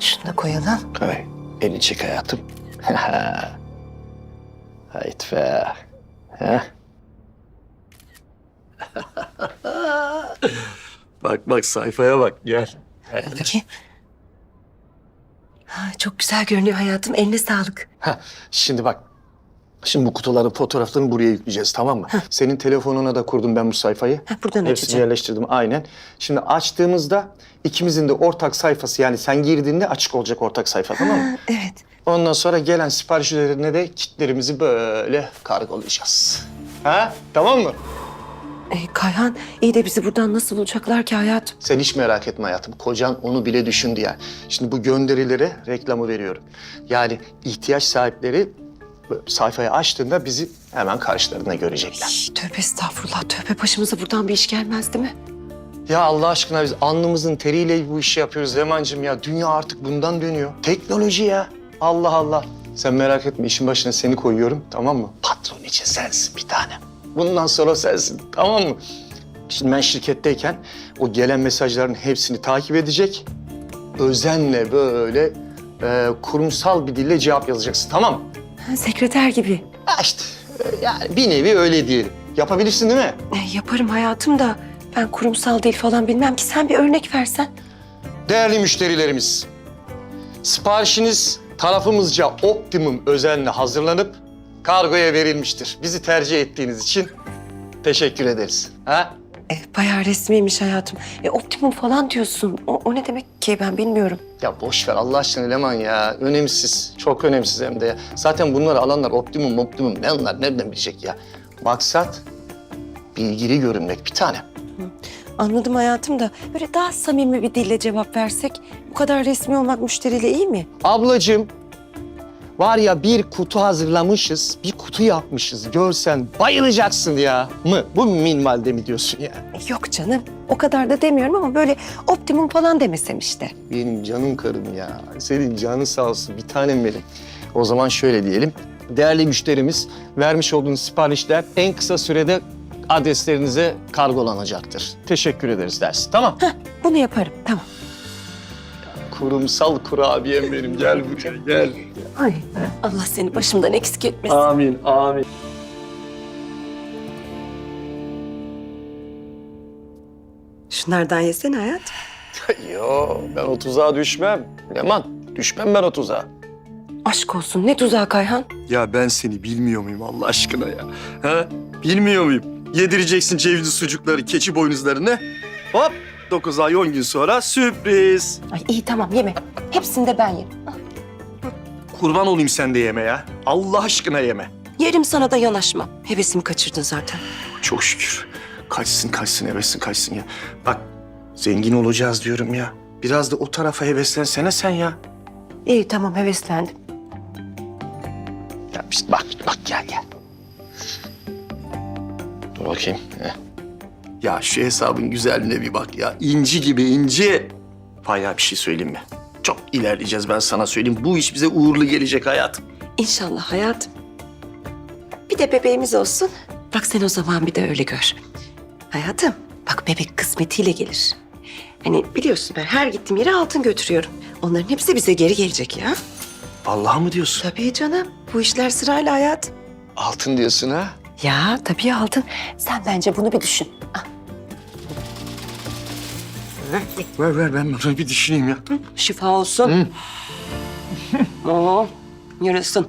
Şunu da koyalım. Koy. Elini çek hayatım. Hayt be. Ha? bak bak sayfaya bak gel. Bakayım. Ha, çok güzel görünüyor hayatım. Eline sağlık. Ha, şimdi bak. Şimdi bu kutuların fotoğraflarını buraya yükleyeceğiz tamam mı? Senin telefonuna da kurdum ben bu sayfayı. Ha, buradan Hepsini açacağım. yerleştirdim aynen. Şimdi açtığımızda ikimizin de ortak sayfası yani sen girdiğinde açık olacak ortak sayfa tamam mı? Evet. Ondan sonra gelen sipariş üzerine de kitlerimizi böyle kargolayacağız. Ha? Tamam mı? Ee, Kayhan iyi de bizi buradan nasıl bulacaklar ki hayatım? Sen hiç merak etme hayatım. Kocan onu bile düşündü yani. Şimdi bu gönderilere reklamı veriyorum. Yani ihtiyaç sahipleri sayfayı açtığında bizi hemen karşılarında görecekler. Şş, tövbe estağfurullah. Tövbe başımıza buradan bir iş gelmez değil mi? Ya Allah aşkına biz alnımızın teriyle bu işi yapıyoruz Leman'cığım ya. Dünya artık bundan dönüyor. Teknoloji ya. Allah Allah. Sen merak etme işin başına seni koyuyorum tamam mı? Patron için sensin bir tane. Bundan sonra sensin tamam mı? Şimdi ben şirketteyken o gelen mesajların hepsini takip edecek. Özenle böyle e, kurumsal bir dille cevap yazacaksın tamam mı? Ha, sekreter gibi. Ha işte e, yani bir nevi öyle diyelim. Yapabilirsin değil mi? Ee, yaparım hayatım da ben kurumsal dil falan bilmem ki. Sen bir örnek versen. Değerli müşterilerimiz, siparişiniz tarafımızca optimum özenle hazırlanıp kargoya verilmiştir. Bizi tercih ettiğiniz için teşekkür ederiz. Ha? E, bayağı resmiymiş hayatım. E, optimum falan diyorsun. O, o ne demek ki ben bilmiyorum. Ya boş ver Allah aşkına Leman ya. Önemsiz, çok önemsiz hem de ya. Zaten bunları alanlar optimum optimum ne onlar nereden bilecek ya? Maksat bilgili görünmek bir tane. Anladım hayatım da böyle daha samimi bir dille cevap versek bu kadar resmi olmak müşteriyle iyi mi? Ablacığım var ya bir kutu hazırlamışız, bir kutu yapmışız. Görsen bayılacaksın ya. Mı? Bu minvalde mi diyorsun ya? E, yok canım o kadar da demiyorum ama böyle optimum falan demesem işte. Benim canım karım ya. Senin canın sağ olsun bir tanem benim. O zaman şöyle diyelim. Değerli müşterimiz vermiş olduğunuz siparişler en kısa sürede adreslerinize kargolanacaktır. Teşekkür ederiz dersin. Tamam. Bunu yaparım tamam. Kurumsal kurabiyem benim. Gel buraya gel. Ay Allah seni başımdan eksik etmesin. Amin, amin. Şunlardan yesene hayat. Yo ben o tuzağa düşmem. Leman düşmem ben o tuzağa. Aşk olsun ne tuzağı Kayhan. Ya ben seni bilmiyor muyum Allah aşkına ya? Ha? Bilmiyor muyum? Yedireceksin cevizli sucukları, keçi boynuzlarını. Hop 9 ay 10 gün sonra sürpriz. Ay iyi tamam yeme. Hepsini de ben yerim. Kurban olayım sen de yeme ya. Allah aşkına yeme. Yerim sana da yanaşmam. Hevesimi kaçırdın zaten. Çok şükür. Kaçsın kaçsın hevesin kaçsın ya. Bak zengin olacağız diyorum ya. Biraz da o tarafa heveslensene sen ya. İyi tamam heveslendim. Ya işte bak bak gel gel. Dur bakayım. Heh. Ya şu hesabın güzelliğine bir bak ya. İnci gibi inci. Bayağı bir şey söyleyeyim mi? Çok ilerleyeceğiz ben sana söyleyeyim. Bu iş bize uğurlu gelecek hayatım. İnşallah hayatım. Bir de bebeğimiz olsun. Bak sen o zaman bir de öyle gör. Hayatım bak bebek kısmetiyle gelir. Hani biliyorsun ben her gittiğim yere altın götürüyorum. Onların hepsi bize geri gelecek ya. Vallahi mı diyorsun? Tabii canım. Bu işler sırayla hayat. Altın diyorsun ha? Ya tabii altın. Sen bence bunu bir düşün. Ah, Ver ver ben bunu bir düşüneyim ya. şifa olsun. Oo, yarasın.